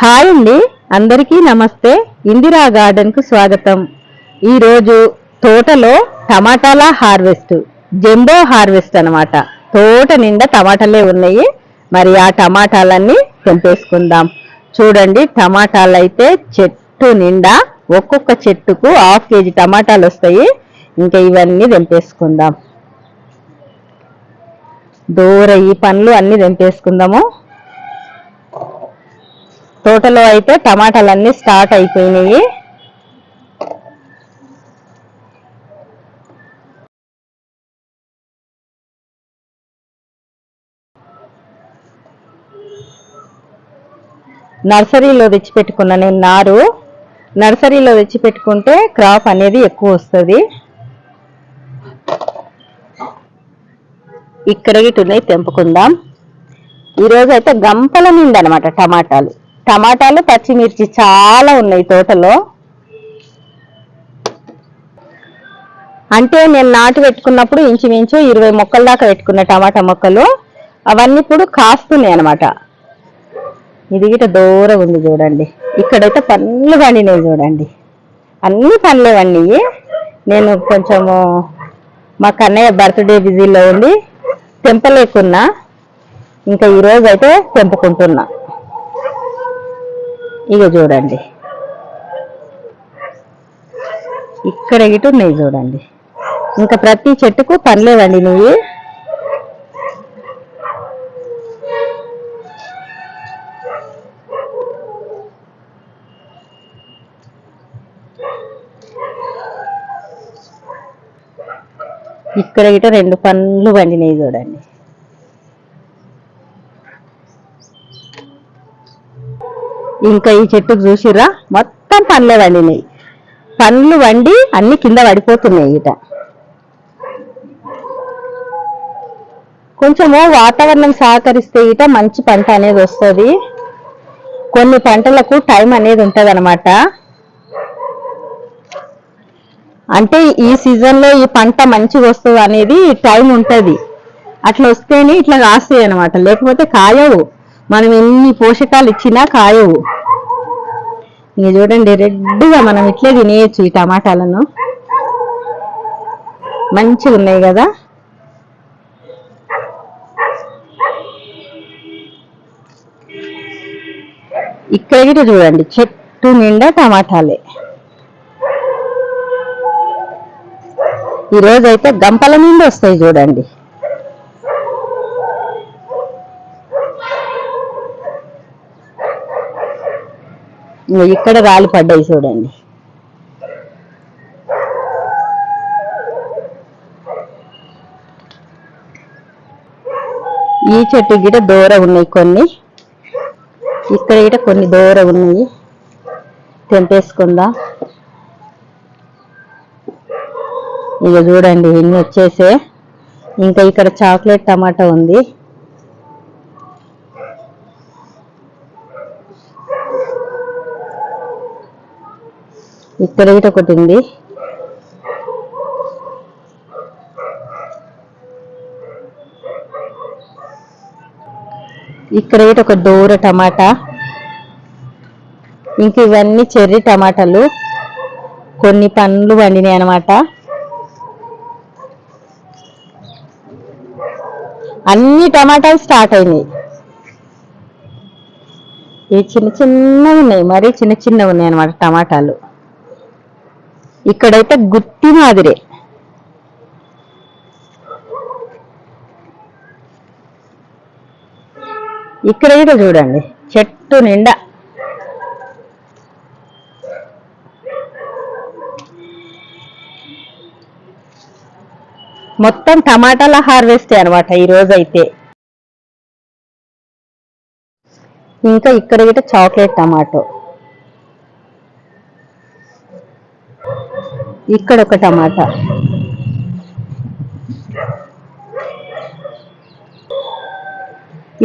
Hi అండి. అందరికీ నమస్తే. ఇందిరా గార్డెన్కు స్వాగతం. ఈరోజు తోటలో టమాటాల హార్వెస్ట్ జంబో హార్వెస్ట్ అన్నమాట. తోట నిండా టమాటాలే ఉన్నాయి. మరి ఆ టమాటాలన్నీ తెంపేసుకుందాం. చూడండి టమాటాలు అయితే చెట్టు నిండా ఒక్కొక్క చెట్టుకు హాఫ్ కేజీ టమాటాలు వస్తాయి. ఇంకా ఇవన్నీ తెంపేసుకుందాం. దూర ఈ పండ్లు అన్నీ తెంపేసుకుందాము. తోటలో అయితే టమాటాలన్నీ స్టార్ట్ అయిపోయినాయి. నర్సరీలో తెచ్చి పెట్టుకున్న నేను నారు. నర్సరీలో తెచ్చిపెట్టుకుంటే క్రాప్ అనేది ఎక్కువ వస్తుంది. ఇక్కడ ఇటున్నాయి తెంపుకుందాం. ఈరోజు అయితే గంపల నిండి అనమాట టమాటాలు. టమాటాలు పచ్చిమిర్చి చాలా ఉన్నాయి తోటలో. అంటే నేను నాటు పెట్టుకున్నప్పుడు ఇంచుమించు ఇరవై మొక్కల దాకా పెట్టుకున్న టమాటా మొక్కలు. అవన్నీ ఇప్పుడు కాస్తున్నాయి అనమాట ఇది గిట దూరం ఉంది చూడండి. ఇక్కడైతే పండ్లు పండినాయి చూడండి. అన్ని పండ్లు పండినాయి నేను కొంచెము మా కన్నయ్య బర్త్డే బిజీలో ఉండి తెంపలేకున్నా. ఇంకా ఈరోజు అయితే తెంపుకుంటున్నా. ఇక చూడండి. ఇక్కడ ఇటు ఉన్నాయి చూడండి. ఇంకా ప్రతి చెట్టుకు పండ్లేవండి నువ్వు. ఇక్కడ ఇటు రెండు పండ్లు పండినాయి చూడండి. ఇంకా ఈ చెట్టుకు చూసిర్రా? మొత్తం పండ్లే వండినాయి పండ్లు వండి అన్ని కింద పడిపోతున్నాయి ఇట కొంచెము వాతావరణం సహకరిస్తే ఇట మంచి పంట అనేది వస్తుంది. కొన్ని పంటలకు టైం అనేది ఉంటుంది అనమాట అంటే ఈ సీజన్లో ఈ పంట మంచిగా వస్తుంది అనేది టైం ఉంటుంది. అట్లా వస్తేనే ఇట్లా కాస్తాయి అనమాట లేకపోతే కాయవు. మనం ఎన్ని పోషకాలు ఇచ్చినా కాయవు. ఇక చూడండి రెడ్గా మనం ఇట్లే తినేయచ్చు ఈ టమాటాలను. మంచిగా ఉన్నాయి కదా? ఇక్కడ చూడండి చెట్టు నిండా టమాటాలే. ఈరోజైతే గంపల నుండి వస్తాయి చూడండి. ఇక్కడ రాళ్ళు పడ్డాయి చూడండి. ఈ చెట్టు గిట దూర ఉన్నాయి కొన్ని. ఇక్కడ గిట కొన్ని దూర ఉన్నాయి. తెంపేసుకుందాం. ఇక చూడండి ఇన్ని వచ్చేసే. ఇంకా ఇక్కడ చాక్లెట్ టమాటా ఉంది. ఇక్కడ ఇటు ఒకటి ఉంది. ఇక్కడ ఇటు ఒక డోర టమాటా. ఇంక ఇవన్నీ చెర్రీ టమాటాలు. కొన్ని పండ్లు పండినాయి అనమాట అన్ని టమాటాలు స్టార్ట్ అయినాయి. ఇవి చిన్న చిన్నవి ఉన్నాయి. మరీ చిన్న చిన్నవి ఉన్నాయి అనమాట టమాటాలు. ఇక్కడైతే గుత్తి మాదిరే. ఇక్కడ కూడా చూడండి చెట్టు నిండా. మొత్తం టమాటాల హార్వెస్ట్ అనమాట ఈ రోజు అయితే ఇంకా ఇక్కడ కూడా చాక్లెట్ టమాటో. ఇక్కడ ఒక టమాటా.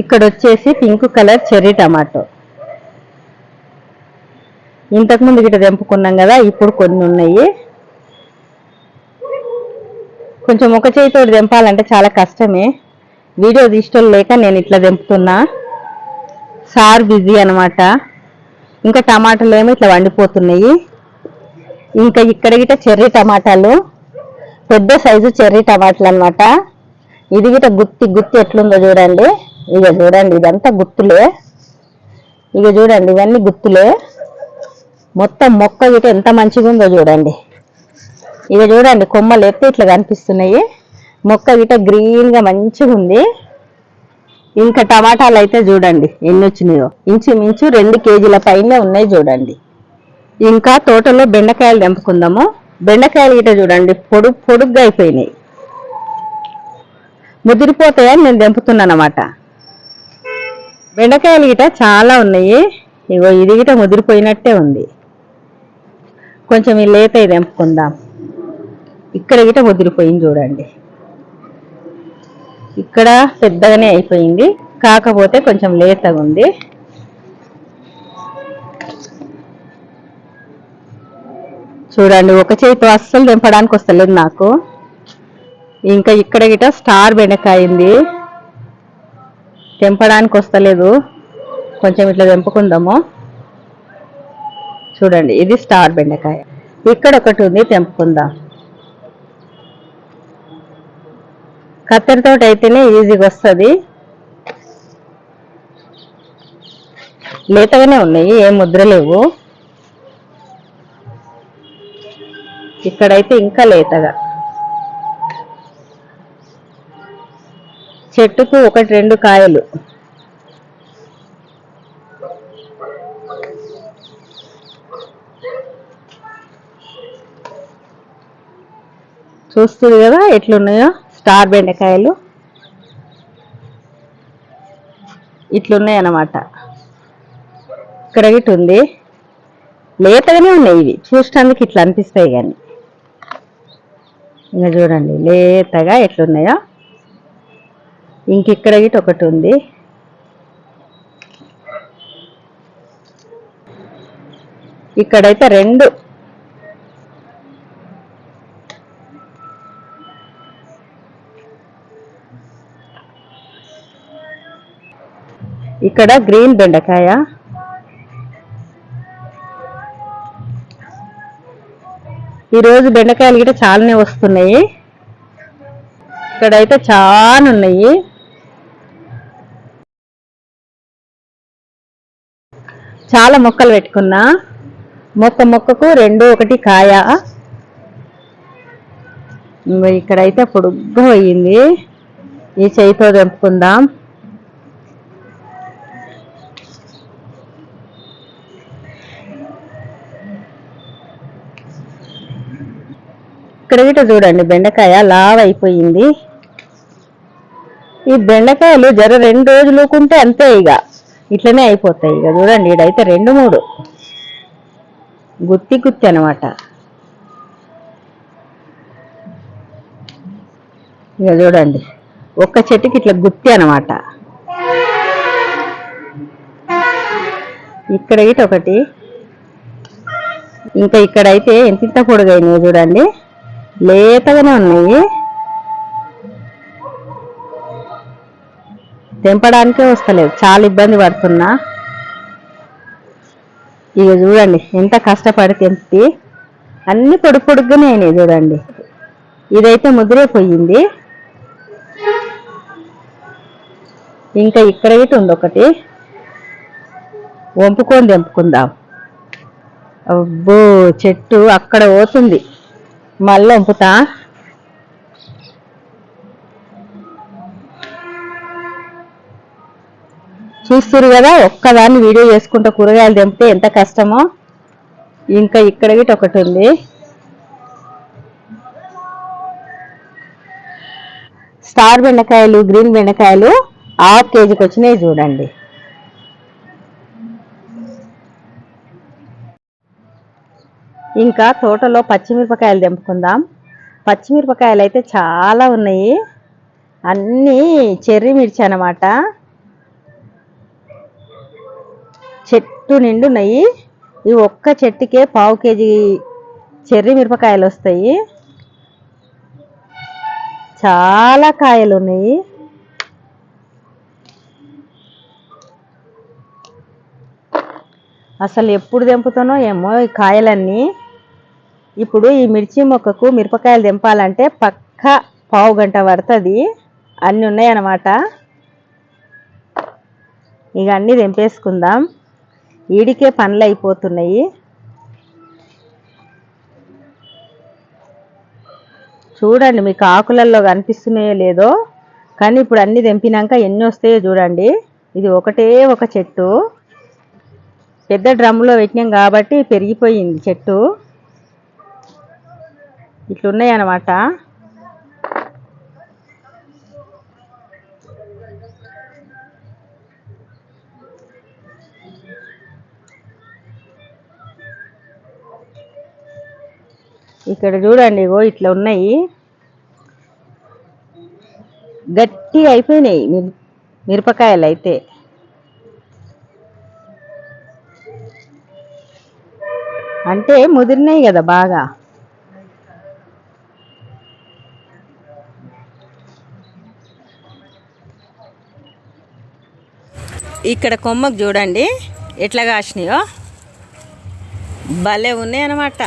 ఇక్కడ వచ్చేసి పింక్ కలర్ చెర్రీ టమాటో. ఇంతకుముందు గిట్ట తెంపుకున్నాం కదా ఇప్పుడు కొన్ని ఉన్నాయి. కొంచెం ఒక చేయితో తెంపాలంటే చాలా కష్టమే. వీడియో తీసుకో లేక నేను ఇట్లా తెంపుతున్నా. సార్ బిజీ అనమాట ఇంకా టమాటాలు ఏమో ఇట్లా వండిపోతున్నాయి. ఇంకా ఇక్కడ గిట చెర్రీ టమాటాలు పెద్ద సైజు చెర్రీ టమాటాలు అన్నమాట. ఇది గిట గుత్తి గుత్తి ఎట్లుందో చూడండి. ఇక చూడండి ఇదంతా గుత్తులే. ఇక చూడండి ఇవన్నీ గుత్తులే. మొత్తం మొక్క గిట ఎంత మంచిగా ఉందో చూడండి. ఇక చూడండి కొమ్మలు ఎత్తే ఇట్లా కనిపిస్తున్నాయి. మొక్క గిట గ్రీన్గా మంచిగా ఉంది ఇంకా టమాటాలు అయితే చూడండి ఎన్ని వచ్చినాయో. ఇంచుమించు రెండు కేజీల పైనే ఉన్నాయి చూడండి. ఇంకా తోటలో బెండకాయలు తెంపుకుందాము. బెండకాయలు గిట చూడండి పొడుగు పొడుగ్గా అయిపోయినాయి. ముదిరిపోతాయని నేను తెంపుతున్నాను అనమాట బెండకాయలు గిట చాలా ఉన్నాయి. ఇగో ఇది గిట ముదిరిపోయినట్టే ఉంది. కొంచెం ఈ లేత తెంపుకుందాం. ఇక్కడ గిట ముదిరిపోయింది చూడండి. ఇక్కడ పెద్దగానే అయిపోయింది. కాకపోతే కొంచెం లేతగా ఉంది. చూడండి ఒక చేతితో అస్సలు తెంపడానికి వస్తలేదు నాకు. ఇంకా ఇక్కడ గిట స్టార్ బెండకాయ ఉంది తెంపడానికి వస్తలేదు. కొంచెం ఇట్లా తెంపుకుందాము. చూడండి ఇది స్టార్ బెండకాయ. ఇక్కడ ఒకటి ఉంది తెంపుకుందాం. కత్తెరతోటి అయితేనే ఈజీగా వస్తుంది. లేతగానే ఉన్నాయి ఏం ముద్ర లేవు ఇక్కడైతే ఇంకా లేతగా. చెట్టుకు ఒకటి రెండు కాయలు. చూస్తుంది కదా ఎట్లున్నాయో? స్టార్ బెండకాయలు. ఇట్లున్నాయి అన్నమాట. ఇక్కడ గిట్ ఉంది. లేతగానే ఉన్నాయి ఇవి. చూసినందుకు ఇట్లా అనిపిస్తాయి కానీ. ఇంకా చూడండి లేతగా ఎట్లున్నాయో. ఇంక ఇక్కడ గిట్ ఒకటి ఉంది. ఇక్కడైతే రెండు. ఇక్కడ గ్రీన్ బెండకాయ. ఈరోజు బెండకాయలు గిట్ట చాలానే వస్తున్నాయి. ఇక్కడైతే చాలా ఉన్నాయి. చాలా మొక్కలు పెట్టుకున్నా. మొక్క మొక్కకు రెండు ఒకటి కాయ. ఇక్కడైతే పొడుగ్గా పోయింది. ఈ చేయితో తెంపుకుందాం. ఇక్కడ గిట చూడండి బెండకాయ లావ్ అయిపోయింది. ఈ బెండకాయలు జర రెండు రోజులు ఉంటే అంతే ఇక. ఇట్లనే అయిపోతాయి ఇక. చూడండి ఇడైతే రెండు మూడు. గుత్తి గుత్తి అనమాట ఇక చూడండి ఒక్క చెట్టుకి ఇట్లా గుత్తి అనమాట ఇక్కడ ఇటు ఒకటి. ఇంకా ఇక్కడైతే ఎంత ఇంత పొడుగైనాయి చూడండి. లేతగానే ఉన్నాయి. తెంపడానికే వస్తలేదు చాలా ఇబ్బంది పడుతున్నా. ఇక చూడండి ఎంత కష్టపడి తెంపి అన్ని పొడుగు పొడుగ్గానే అయినాయి చూడండి. ఇదైతే ముదిరైపోయింది ఇంకా ఇక్కడ ఇటు ఉంది ఒకటి. వంపుకొని తెంపుకుందాం. అబ్బో చెట్టు అక్కడ పోతుంది. మళ్ళీ వంపుతా? చూస్తురు కదా ఒక్కదాన్ని వీడియో చేసుకుంటూ కూరగాయలు తెంపితే ఎంత కష్టమో? ఇంకా ఇక్కడ గిట్ ఒకటి ఉంది. స్టార్ బెండకాయలు గ్రీన్ బెండకాయలు హాఫ్ కేజీకి వచ్చినాయి చూడండి. ఇంకా తోటలో పచ్చిమిరపకాయలు తెంపుకుందాం. పచ్చిమిరపకాయలు అయితే చాలా ఉన్నాయి. అన్నీ చెర్రీ మిర్చి అన్నమాట. చెట్టు నిండున్నాయి ఈ ఒక్క చెట్టుకే పావు కేజీ చెర్రీ మిరపకాయలు వస్తాయి. చాలా కాయలు ఉన్నాయి. అసలు ఎప్పుడు తెంపుతానో ఏమో ఈ కాయలన్నీ. ఇప్పుడు ఈ మిర్చి మొక్కకు మిరపకాయలు తెంపాలంటే పక్క పావు గంట పడుతుంది. అన్నీ ఉన్నాయన్నమాట. ఇక అన్నీ తెంపేసుకుందాం ఈడికే పనులు అయిపోతున్నాయి. చూడండి మీకు ఆకులలో కనిపిస్తున్నాయో లేదో కానీ ఇప్పుడు అన్నీ తెంపినాక ఎన్ని వస్తాయో చూడండి. ఇది ఒకటే ఒక చెట్టు. పెద్ద డ్రమ్లో పెట్టినాం కాబట్టి పెరిగిపోయింది చెట్టు. ఇట్లున్నాయి అన్నమాట ఇక్కడ చూడండి ఇగో ఇట్లా ఉన్నాయి గట్టి అయిపోయినాయి మిర్- మిరపకాయలు అయితే. అంటే ముదిరినాయి కదా బాగా. ఇక్కడ కొమ్మకు చూడండి. ఎట్లా కాసినాయో. భలే ఉన్నాయి అన్నమాట.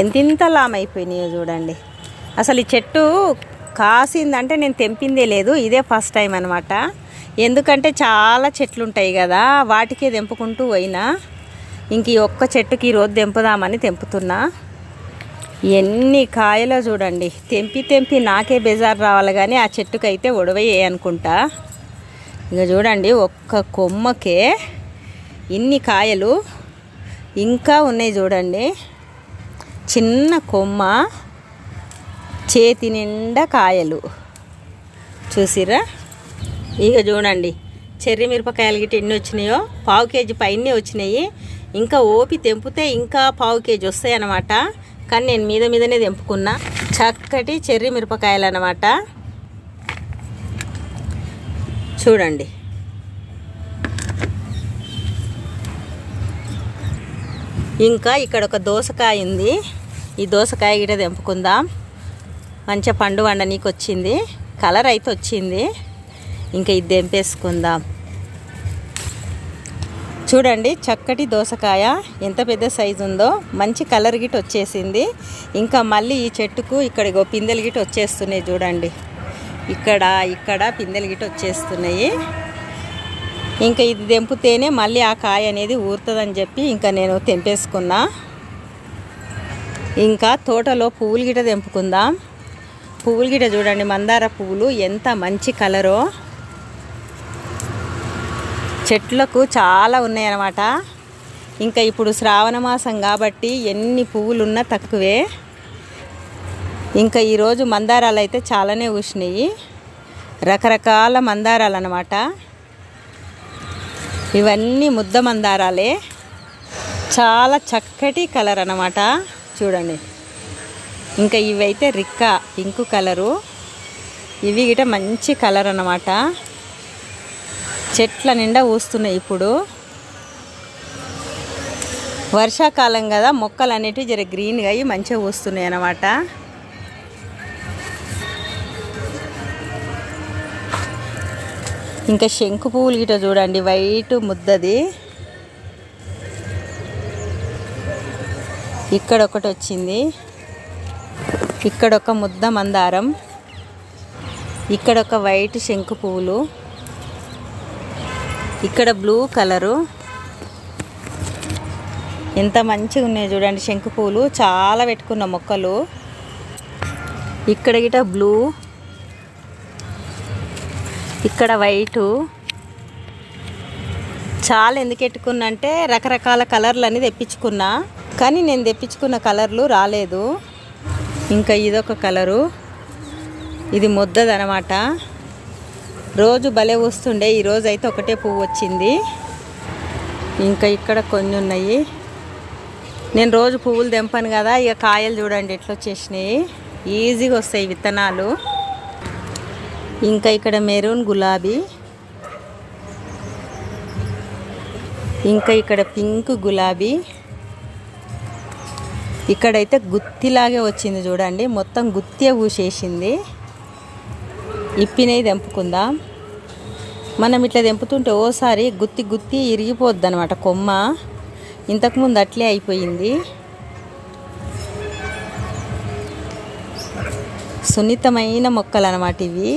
ఎంతింత లామైపోయినాయో చూడండి. అసలు ఈ చెట్టు కాసిందంటే నేను తెంపిందే లేదు ఇదే ఫస్ట్ టైం అనమాట ఎందుకంటే చాలా చెట్లు ఉంటాయి కదా వాటికే తెంపుకుంటూ పోయినా. ఇంక ఈ ఒక్క చెట్టుకి ఈరోజు తెంపుదామని తెంపుతున్నా. ఎన్ని కాయలో చూడండి. తెంపి తెంపి నాకే బెజార్ రావాలి కానీ ఆ చెట్టుకైతే ఒడవయ్యే అనుకుంటా. ఇక చూడండి ఒక్క కొమ్మకే ఇన్ని కాయలు ఇంకా ఉన్నాయి చూడండి. చిన్న కొమ్మ చేతి నిండా కాయలు. చూసిరా ఇక చూడండి చెర్రీ మిరపకాయలు గిట్ట ఎన్ని వచ్చినాయో పావు కేజీ పైనే వచ్చినాయి. ఇంకా ఓపి తెంపితే ఇంకా పావు కేజీ వస్తాయి అన్నమాట కానీ నేను మీద మీదనే తెంపుకున్నా. చక్కటి చెర్రీ మిరపకాయలు అన్నమాట చూడండి. ఇంకా ఇక్కడ ఒక దోసకాయ ఉంది. ఈ దోసకాయ గిట తెంపుకుందాం. మంచిగా పండు వండనీకి వచ్చింది కలర్ అయితే వచ్చింది. ఇంకా ఇది తెంపేసుకుందాం. చూడండి చక్కటి దోసకాయ. ఎంత పెద్ద సైజు ఉందో. మంచి కలర్ గిట్ వచ్చేసింది. ఇంకా మళ్ళీ ఈ చెట్టుకు ఇక్కడ ఇగో పిందెలు గిట్ వచ్చేస్తున్నాయి చూడండి. ఇక్కడ ఇక్కడ పిందెలు గిట్ వచ్చేస్తున్నాయి. ఇంకా ఇది తెంపితేనే మళ్ళీ ఆ కాయ అనేది ఊరుతుందని చెప్పి ఇంకా నేను తెంపేసుకున్నా. ఇంకా తోటలో పువ్వులు గిట తెంపుకుందాం. పువ్వులు గిట చూడండి మందార పువ్వులు ఎంత మంచి కలరో. చెట్లకు చాలా ఉన్నాయన్నమాట. ఇంకా ఇప్పుడు శ్రావణ మాసం కాబట్టి ఎన్ని పువ్వులు ఉన్నా తక్కువే. ఇంకా ఈరోజు మందారాలు అయితే చాలానే ఊసినాయి రకరకాల మందారాలు అన్నమాట. ఇవన్నీ ముద్ద మందారాలే. చాలా చక్కటి కలర్ అన్నమాట. చూడండి. ఇంకా ఇవైతే రిక్క పింక్ కలరు. ఇవి గిట మంచి కలర్ అనమాట చెట్ల నిండా ఊస్తున్నాయి ఇప్పుడు. వర్షాకాలం కదా మొక్కలు అనేటివి జర గ్రీన్గా అయ్యి మంచిగా ఊస్తున్నాయి అన్నమాట. ఇంకా శంకు పువ్వులు గిట చూడండి వైట్ ముద్దది. ఇక్కడ ఒకటి వచ్చింది. ఇక్కడ ఒక ముద్ద మందారం. ఇక్కడ ఒక వైట్ శంకు పువ్వులు. ఇక్కడ బ్లూ కలరు ఎంత మంచిగా ఉన్నాయి చూడండి శంకు పూలు. చాలా పెట్టుకున్న మొక్కలు. ఇక్కడ గిట బ్లూ ఇక్కడ వైటు చాలా ఎందుకు పెట్టుకున్నంటే రకరకాల కలర్లు అని తెప్పించుకున్నా. కానీ నేను తెప్పించుకున్న కలర్లు రాలేదు. ఇంకా ఇదొక కలరు ఇది ముద్దదనమాట. రోజు భలే వస్తుండే ఈరోజు అయితే ఒకటే పువ్వు వచ్చింది. ఇంకా ఇక్కడ కొన్ని ఉన్నాయి నేను రోజు పువ్వులు తెంపాను కదా ఇక కాయలు చూడండి ఎట్లా వచ్చేసినాయి. ఈజీగా వస్తాయి విత్తనాలు. ఇంకా ఇక్కడ మెరూన్ గులాబీ. ఇంకా ఇక్కడ పింక్ గులాబీ. ఇక్కడైతే గుత్తిలాగే వచ్చింది చూడండి మొత్తం గుత్తే పూసేసింది. ఇప్పినవి తెంపుకుందాం. మనం ఇట్లా తెంపుతుంటే ఓసారి గుత్తి గుత్తి ఇరిగిపోద్ది అనమాట కొమ్మ ఇంతకుముందు అట్లే అయిపోయింది. సున్నితమైన మొక్కలు అనమాట ఇవి.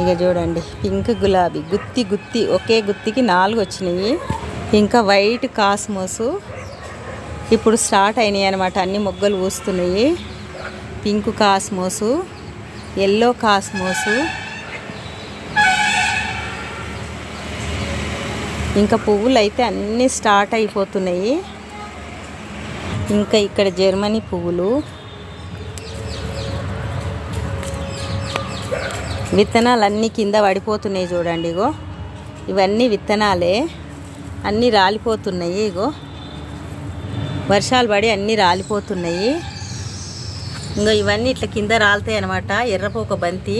ఇక చూడండి పింక్ గులాబీ గుత్తి గుత్తి ఒకే గుత్తికి నాలుగు వచ్చినాయి. ఇంకా వైట్ కాస్మోసు. ఇప్పుడు స్టార్ట్ అయినాయి అనమాట అన్ని మొగ్గలు పూస్తున్నాయి పింక్ కాస్మోసు. ఎల్లో కాస్మోసు. ఇంకా పువ్వులు అయితే అన్నీ స్టార్ట్ అయిపోతున్నాయి. ఇంకా ఇక్కడ జర్మనీ పువ్వులు. విత్తనాలు అన్నీ కింద పడిపోతున్నాయి చూడండి ఇగో. ఇవన్నీ విత్తనాలే. అన్నీ రాలిపోతున్నాయి ఇగో. వర్షాలు పడి అన్నీ రాలిపోతున్నాయి. ఇంకా ఇవన్నీ ఇట్లా కింద రాలుతాయి అనమాట ఎర్రపోక బంతి.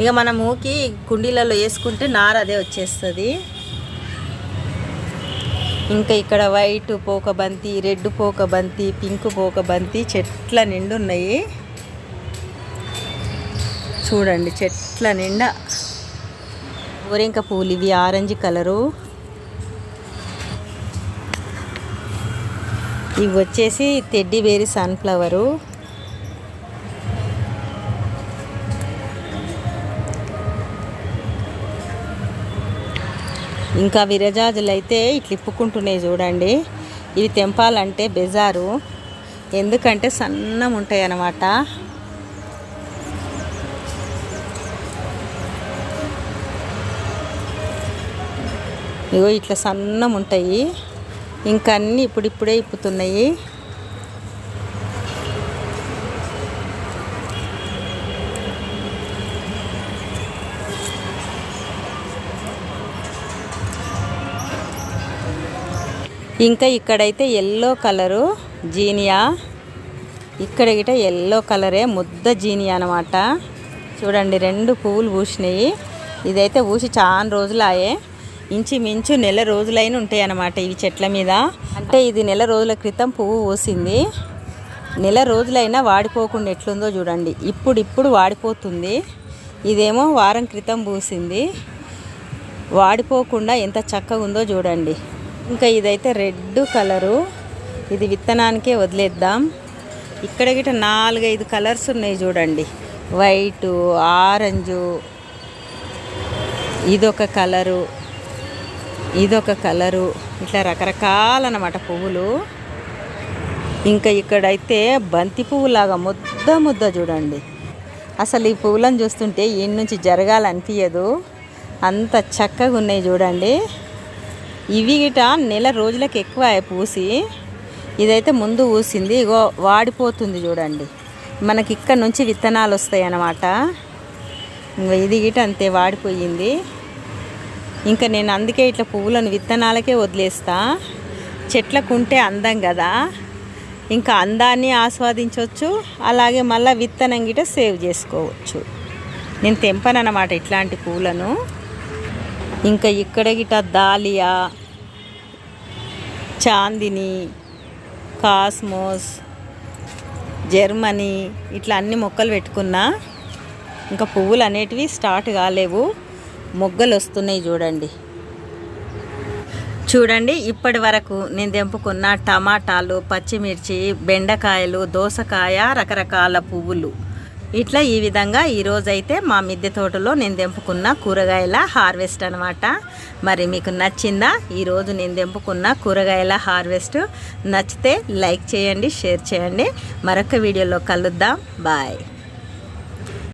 ఇక మనం ఊకి కుండీలలో వేసుకుంటే నార అదే వచ్చేస్తుంది. ఇంకా ఇక్కడ వైట్ పోక బంతి రెడ్ పోక బంతి పింక్ పోక బంతి చెట్ల నిండు ఉన్నాయి. చూడండి చెట్ల నిండా. గోరింక పూలు ఇవి ఆరెంజ్ కలరు. ఇవి వచ్చేసి తెడ్డి వేరి సన్ఫ్లవరు. ఇంకా విరజాజులు అయితే ఇట్లా ఇప్పుకుంటున్నాయి చూడండి. ఇవి తెంపాలంటే బెజారు. ఎందుకంటే సన్నం ఉంటాయి అన్నమాట ఇగో ఇట్లా సన్నం ఉంటాయి. ఇంకా అన్నీ ఇప్పుడిప్పుడే ఇప్పుతున్నాయి. ఇంకా ఇక్కడైతే ఎల్లో కలరు జీనియా. ఇక్కడ గిట ఎల్లో కలరే ముద్ద జీనియా అనమాట చూడండి రెండు పువ్వులు పూసినాయి. ఇదైతే పూసి చాలా రోజులు ఇంచుమించు నెల రోజులైన ఉంటాయి అన్నమాట ఇవి చెట్ల మీద. అంటే ఇది నెల రోజుల క్రితం పువ్వు పూసింది. నెల రోజులైనా వాడిపోకుండా ఎట్లుందో చూడండి. ఇప్పుడు ఇప్పుడు వాడిపోతుంది. ఇదేమో వారం క్రితం పూసింది. వాడిపోకుండా ఎంత చక్కగా ఉందో చూడండి. ఇంకా ఇదైతే రెడ్ కలరు. ఇది విత్తనానికే వదిలేద్దాం. ఇక్కడ గిట నాలుగైదు కలర్స్ ఉన్నాయి చూడండి. వైటు ఆరెంజు ఇదొక కలరు ఇదొక కలరు ఇట్లా రకరకాలన్నమాట పువ్వులు. ఇంకా ఇక్కడైతే బంతి పువ్వులాగా ముద్ద ముద్ద చూడండి. అసలు ఈ పువ్వులను చూస్తుంటే ఈ నుంచి జరగాలనిపించదు అంత చక్కగా ఉన్నాయి చూడండి. ఇవి గిట నెల రోజులకు ఎక్కువ పూసి. ఇదైతే ముందు పూసింది ఇగో వాడిపోతుంది చూడండి. మనకి ఇక్కడ నుంచి విత్తనాలు వస్తాయి అన్నమాట. ఇది గిట అంతే వాడిపోయింది. ఇంకా నేను అందుకే ఇట్లా పువ్వులను విత్తనాలకే వదిలేస్తా. చెట్లకు ఉంటే అందం కదా. ఇంకా అందాన్ని ఆస్వాదించవచ్చు అలాగే మళ్ళీ విత్తనం గిట సేవ్ చేసుకోవచ్చు. నేను తెంపనన్నమాట ఇట్లాంటి పువ్వులను. ఇంకా ఇక్కడ గిట దాలియా చాందిని కాస్మోస్ జర్మనీ ఇట్లా అన్ని మొక్కలు పెట్టుకున్నా ఇంకా పువ్వులు అనేటివి స్టార్ట్ కాలేవు. మొగ్గలు వస్తున్నాయి చూడండి. చూడండి ఇప్పటి వరకు నేను తెంపుకున్న టమాటాలు పచ్చిమిర్చి బెండకాయలు దోసకాయ రకరకాల పువ్వులు. ఇట్లా ఈ విధంగా ఈరోజైతే మా మిద్దె తోటలో నేను తెంపుకున్న కూరగాయల హార్వెస్ట్ అనమాట మరి మీకు నచ్చిందా? ఈరోజు నేను తెంపుకున్న కూరగాయల హార్వెస్ట్ నచ్చితే లైక్ చేయండి షేర్ చేయండి. మరొక వీడియోలో కలుద్దాం. బాయ్.